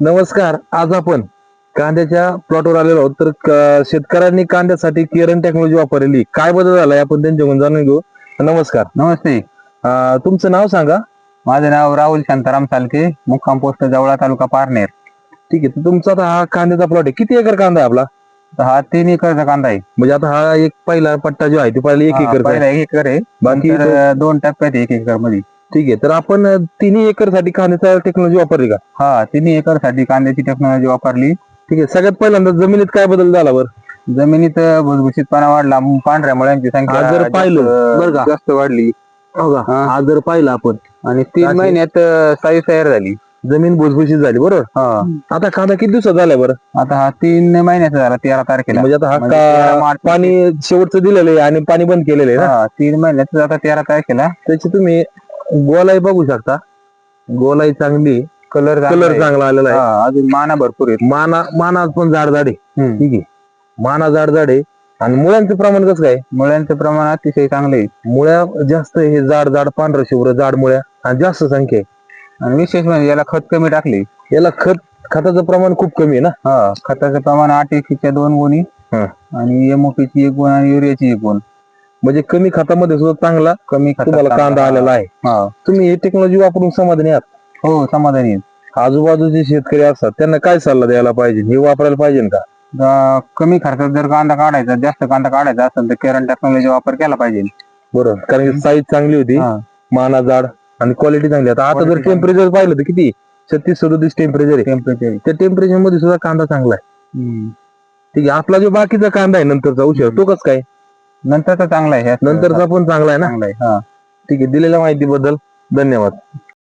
नमस्कार आज आपण कांद्याच्या प्लॉटवर आलेलो आहोत. तर शेतकऱ्यांनी कांद्यासाठी केरन टेक्नॉलॉजी वापरलेली. काय बदल झालाय आपण त्यांच्याकडून जाणून घेऊ. नमस्कार. नमस्ते. अं, तुमचं नाव सांगा. माझं नाव राहुल शांताराम सालके मुक्काम पोस्ट जवळा तालुका पारनेर. ठीक आहे तर तुमचा आता हा कांद्याचा प्लॉट आहे. किती एकर कांदा आहे आपला? तर हा तीन एकरचा कांदा आहे. म्हणजे आता हा एक पहिला पट्टा जो आहे तो पहिला एक हा, एकर पहिला एक एकर आहे. बाकी नंतर, दोन टप्प्यात आहे एक एकरमध्ये ठीक आहे. तर आपण तिन्ही एकरसाठी कांद्याचा टेक्नॉलॉजी वापरली का? हा तिन्ही एकरसाठी कांद्याची टेक्नॉलॉजी वापरली. ठीक आहे. सगळ्यात पहिल्यांदा जमिनीत काय बदल झाला बरं? जमिनीत भुसभुशीतपणा वाढला. पांढऱ्या मुळ्यांची संख्या आज जर जास्त- पाहिलं, बरं का? जास्त वाढली. हो का? हा. आज जर पाहिलं आपण. आणि तीन महिन्यात अं, साईज तयार झाली. जमीन भुसभुशीत झाली बरोबर? हा. आता कांदा किती दिवसात झालाय बरं? आता हा तीन महिन्याचा झाला तेरा तारखेला. म्हणजे आता हा म्हणजे का- तेरा मार्च- पाणी शेवटचं दिलेलं आहे आणि पाणी बंद केलेलं आहे ना? हा तीन महिन्याचा आता तेरा तारखेला. त्याची तुम्ही गोलाई बघू शकता. गोलाई चांगली कलर कलर चांगला आलेला आहे. अजून माना भरपूर आहेत. माना माना पण जाड जाड आहे. हम्म. ठीक आहे. माना जाड जाड आहे. आणि मुळ्यांचं प्रमाण कसं काय? मुळ्यांचं प्रमाण अतिशय चांगलं आहे. मुळ्या जास्त हे जाड जाड पांढरं शुभ्र जाड मुळ्या आणि जास्त संख्या आहे. आणि विशेष म्हणजे याला खत कमी टाकले. याला खत खताचं प्रमाण खूप कमी आहे ना? हा खताचं प्रमाण आठ एकच्या दोन गुणी हा. आणि एमओपीची एक गुण आणि युरियाची एक गुण. म्हणजे कमी खतामध्ये सुद्धा चांगला कमी खतात तुम्हाला कांदा आलेला आहे. हा. तुम्ही हे टेक्नॉलॉजी वापरून समाधानी आहात? हो समाधानी आहे. आजूबाजूचे शेतकरी असतात त्यांना काय सल्ला द्यायला पाहिजे? हे वापरायला पाहिजे का? कमी खर्चात जर कांदा काढायचा जास्त कांदा काढायचा असेल तर केरन टेक्नॉलॉजी वापर केला पाहिजे. बरोबर कारण की साईज चांगली होती हा. माना जाड आणि क्वालिटी चांगली. आता आता जर Quality चांगली. टेम्परेचर पाहिलं तर किती? छत्तीस सदोतीस टेम्परेचर आहे. टेम्परेचर त्या टेम्परेचरमध्ये सुद्धा कांदा चांगला आहे. ठीक आहे आपला जो बाकीचा कांदा आहे नंतरचा उशीर तो कस काय? नंतरचा चांगला आहे. नंतरचा पण चांगला आहे ना? चांगला आहे हा. ठीक आहे दिलेल्या माहितीबद्दल धन्यवाद.